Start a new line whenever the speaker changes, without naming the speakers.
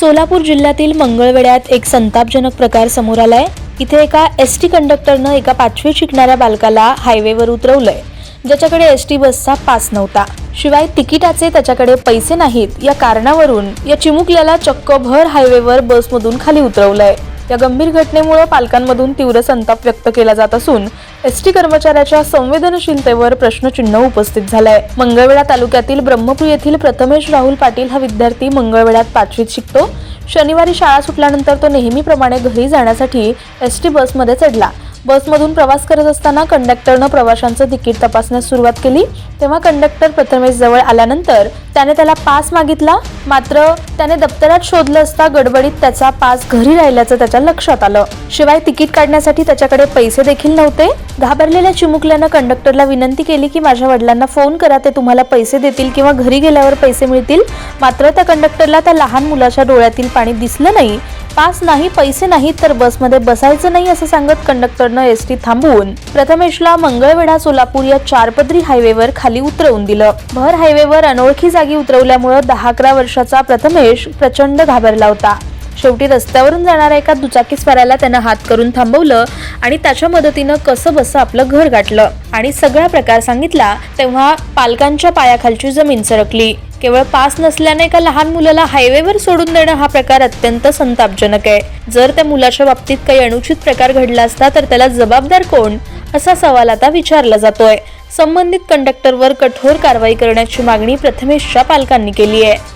सोलापूर जिल्ह्यातील मंगळवेड्यात एक संतापजनक प्रकार समोर आलाय. इथे एका एस टी कंडक्टरनं एका पाचवी शिकणाऱ्या बालकाला हायवेवर उतरवलंय. ज्याच्याकडे एस टी बसचा पास नव्हता. शिवाय तिकिटाचे त्याच्याकडे पैसे नाहीत. या कारणावरून या चिमुकल्याला चक्क भर हायवेवर बसमधून खाली उतरवलंय. या गंभीर घटनेमुळे पालकांमधून तीव्र संताप व्यक्त केला जात असून एस टी कर्मचाऱ्याच्या संवेदनशीलतेवर प्रश्नचिन्ह उपस्थित झालंय. मंगळवेढा तालुक्यातील ब्रह्मपूर येथील प्रथमेश राहुल पाटील हा विद्यार्थी मंगळवेढ्यात पाचवीत शिकतो. शनिवारी शाळा सुटल्यानंतर तो नेहमीप्रमाणे घरी जाण्यासाठी एस टी बसमध्ये चढला. बसमधून प्रवास करत असताना कंडक्टरनं प्रवाशांचं तिकीट तपासण्यास सुरुवात केली. तेव्हा कंडक्टर प्रथमेश जवळ आल्यानंतर त्याने त्याला पास मागितला. मात्र त्याने दप्तरात शोधलं असता गडबडीत त्याचा पास घरी राहिल्याचं त्याच्या लक्षात आलं. शिवाय तिकीट काढण्यासाठी त्याच्याकडे पैसे देखील नव्हते. घाबरलेल्या चिमुकल्यानं कंडक्टरला विनंती केली की माझ्या वडिलांना फोन करा ते तुम्हाला पैसे देतील किंवा घरी गेल्यावर पैसे मिळतील. मात्र त्या कंडक्टरला त्या लहान मुलाच्या डोळ्यातील पाणी दिसलं नाही. पास नाही पैसे नाहीत तर बसमध्ये बसायचं नाही असं सांगत कंडक्टरनं एस टी थांबवून. प्रथमेशला मंगळवेढा सोलापूर या चारपदरी हायवेवर खाली उतरवून दिलं. भर हायवेवर अनोळखी जागी उतरवल्यामुळं दहा अकरा वर्षाचा प्रथमेश प्रचंड घाबरला होता. शेवटी रस्त्यावरून जाणाऱ्या एका दुचाकीस्वाराला त्यानं हात करून थांबवलं आणि त्याच्या मदतीनं कसं बसं आपलं घर गाठलं. आणि सगळा प्रकार सांगितला तेव्हा पालकांच्या पायाखालची जमीन सरकली. केवळ पास नसल्याने एका लहान मुलाला हायवेवर सोडून देणं हा प्रकार अत्यंत संतापजनक आहे. जर त्या मुलाच्या बाबतीत काही अनुचित प्रकार घडला असता तर त्याला जबाबदार कोण? असा सवाल आता विचारला जातोय. संबंधित कंडक्टरवर कठोर कारवाई करण्याची मागणी प्रथमेशच्या पालकांनी केली आहे.